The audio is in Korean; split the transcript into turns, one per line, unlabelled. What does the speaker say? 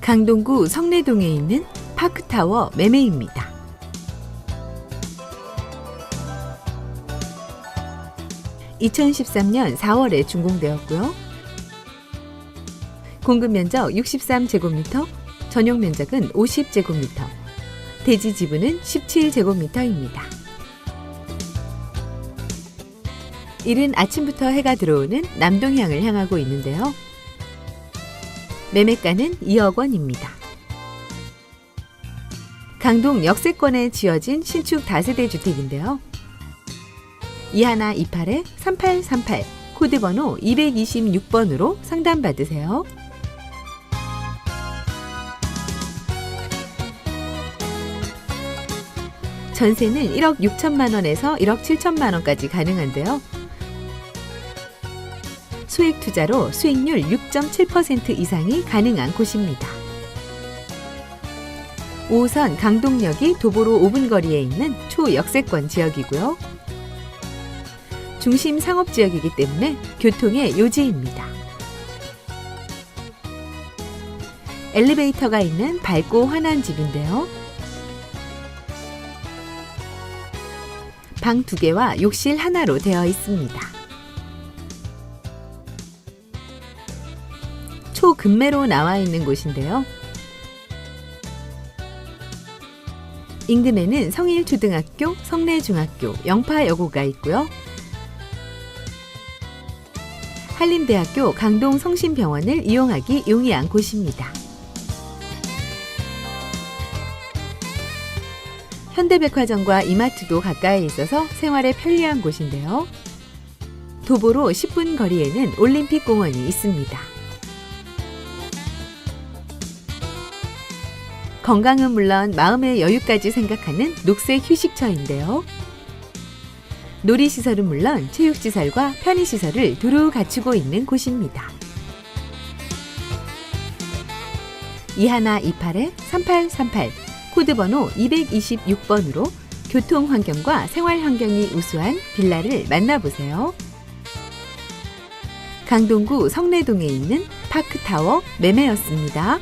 강동구 성내동에 있는 파크타워 매매입니다. (2013년 4월에) 준공되었고요. 공급 면적 63제곱미터, 전용 면적은 50제곱미터, 대지 지분은 17제곱미터입니다. 이른 아침부터 해가 들어오는 남동향을 향하고 있는데요. 매매가는 2억 원입니다. 강동 역세권에 지어진 신축 다세대 주택인데요. 21 28에 3838 코드번호 226번으로 상담받으세요. 전세는 1억 6천만 원에서 1억 7천만 원까지 가능한데요. 소액 투자로 수익률 6.7% 이상이 가능한 곳입니다. 5호선 강동역이 도보로 5분 거리에 있는 초역세권 지역이고요. 중심 상업 지역이기 때문에 교통의 요지입니다. 엘리베이터가 있는 밝고 환한 집인데요. 방 두 개와 욕실 하나로 되어 있습니다. 초근매로 나와 있는 곳인데요. 인근에는 성일초등학교, 성내중학교, 영파여고가 있고요. 한림대학교 강동 성심병원을 이용하기 용이한 곳입니다. 현대백화점과 이마트도 가까이 있어서 생활에 편리한 곳인데요. 도보로 10분 거리에는 올림픽 공원이 있습니다. 건강은 물론 마음의 여유까지 생각하는 녹색 휴식처인데요. 놀이시설은 물론 체육시설과 편의시설을 두루 갖추고 있는 곳입니다. 2128에 3838 코드번호 226번으로 교통 환경과 생활 환경이 우수한 빌라를 만나보세요. 강동구 성내동에 있는 파크타워 매매였습니다.